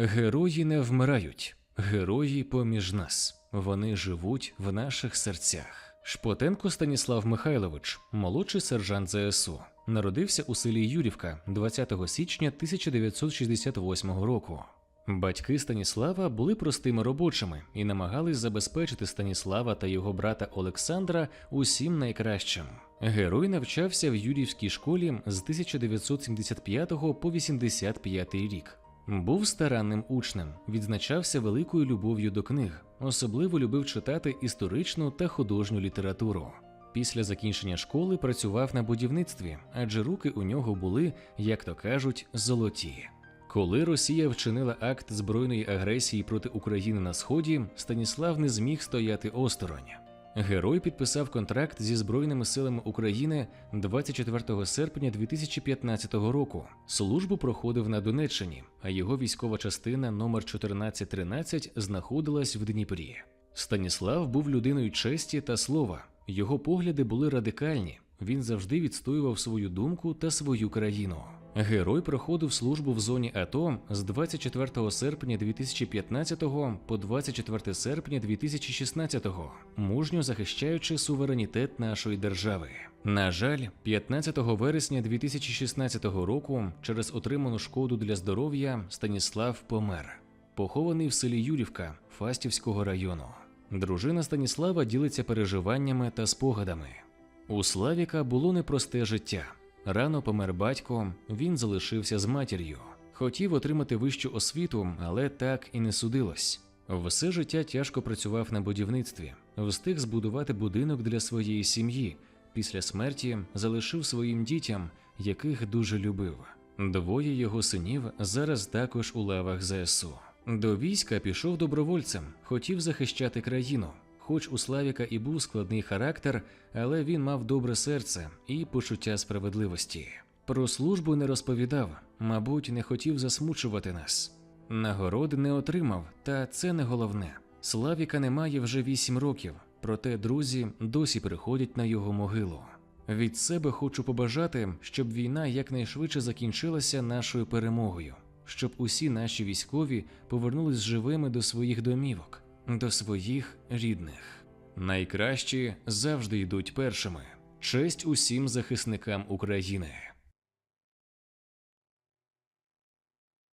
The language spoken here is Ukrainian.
Герої не вмирають, герої поміж нас. Вони живуть в наших серцях. Шпотенко Станіслав Михайлович, молодший сержант ЗСУ, народився у селі Юрівка 20 січня 1968 року. Батьки Станіслава були простими робочими і намагались забезпечити Станіслава та його брата Олександра усім найкращим. Герой навчався в Юрівській школі з 1975 по 85 рік. Був старанним учнем, відзначався великою любов'ю до книг, особливо любив читати історичну та художню літературу. Після закінчення школи працював на будівництві, адже руки у нього були, як то кажуть, золоті. Коли Росія вчинила акт збройної агресії проти України на сході, Станіслав не зміг стояти осторонь. Герой підписав контракт зі Збройними силами України 24 серпня 2015 року. Службу проходив на Донеччині, а його військова частина номер 1413 знаходилась в Дніпрі. Станіслав був людиною честі та слова. Його погляди були радикальні. Він завжди відстоював свою думку та свою країну. Герой проходив службу в зоні АТО з 24 серпня 2015 по 24 серпня 2016, мужньо захищаючи суверенітет нашої держави. На жаль, 15 вересня 2016 року через отриману шкоду для здоров'я Станіслав помер, похований в селі Юрівка Фастівського району. Дружина Станіслава ділиться переживаннями та спогадами. У Славіка було непросте життя. Рано помер батько, він залишився з матір'ю. Хотів отримати вищу освіту, але так і не судилось. Все життя тяжко працював на будівництві, встиг збудувати будинок для своєї сім'ї. Після смерті залишив своїм дітям, яких дуже любив. Двоє його синів зараз також у лавах ЗСУ. До війська пішов добровольцем, хотів захищати країну. Хоч у Славіка і був складний характер, але він мав добре серце і почуття справедливості. Про службу не розповідав, мабуть, не хотів засмучувати нас. Нагороди не отримав, та це не головне. Славіка немає вже вісім років, проте друзі досі приходять на його могилу. Від себе хочу побажати, щоб війна якнайшвидше закінчилася нашою перемогою, щоб усі наші військові повернулись живими до своїх домівок до своїх рідних. Найкращі завжди йдуть першими. Честь усім захисникам України.